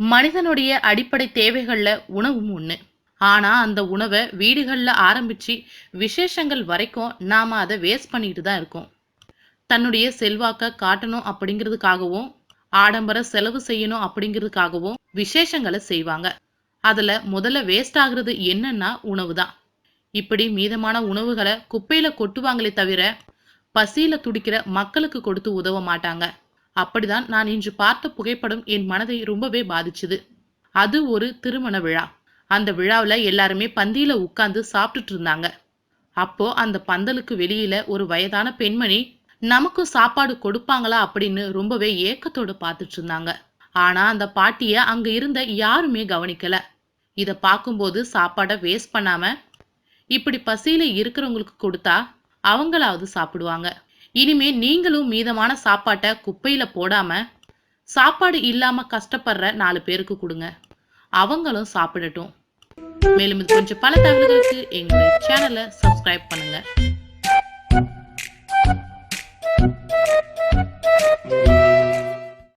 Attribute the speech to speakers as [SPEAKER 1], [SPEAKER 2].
[SPEAKER 1] மனிதனுடைய அடிப்படை தேவைகள்ல உணவும் ஒண்ணு. ஆனா அந்த உணவை வீடுகள்ல ஆரம்பிச்சு விசேஷங்கள் வரைக்கும் நாம அதை வேஸ்ட் பண்ணிட்டு தான் இருக்கோம். தன்னுடைய செல்வாக்க காட்டணும் அப்படிங்கிறதுக்காகவும் ஆடம்பர செலவு செய்யணும் அப்படிங்கிறதுக்காகவும் விசேஷங்களை செய்வாங்க. அதுல முதல்ல வேஸ்ட் ஆகுறது என்னன்னா உணவு தான். இப்படி மீதமான உணவுகளை குப்பையில கொட்டுவாங்களே தவிர பசியில துடிக்கிற மக்களுக்கு கொடுத்து உதவ மாட்டாங்க. அப்படிதான் நான் இன்று பார்த்த புகைப்படம் என் மனதை ரொம்பவே பாதிச்சுது. அது ஒரு திருமண விழா. அந்த விழாவில் எல்லாருமே பந்தியில உட்கார்ந்து சாப்பிட்டுட்டு இருந்தாங்க. அப்போ அந்த பந்தலுக்கு வெளியில ஒரு வயதான பெண்மணி நமக்கும் சாப்பாடு கொடுப்பாங்களா? அப்படின்னு ரொம்பவே ஏக்கத்தோடு பார்த்துட்டு இருந்தாங்க. ஆனா அந்த பாட்டிய அங்க இருந்த யாருமே கவனிக்கல. இத பார்க்கும்போது சாப்பாடை வேஸ்ட் பண்ணாம இப்படி பசியில இருக்கிறவங்களுக்கு கொடுத்தா அவங்களாவது சாப்பிடுவாங்க. இனிமே நீங்களும் மீதமான சாப்பாட்டை குப்பையில போடாம சாப்பாடு இல்லாம கஷ்டப்படுற நாலு பேருக்கு கொடுங்க. அவங்களும் சாப்பிடட்டும். மேலும் இது கொஞ்சம் பல தகவல்களுக்கு எங்களுடைய சேனலை சப்ஸ்கிரைப் பண்ணுங்க.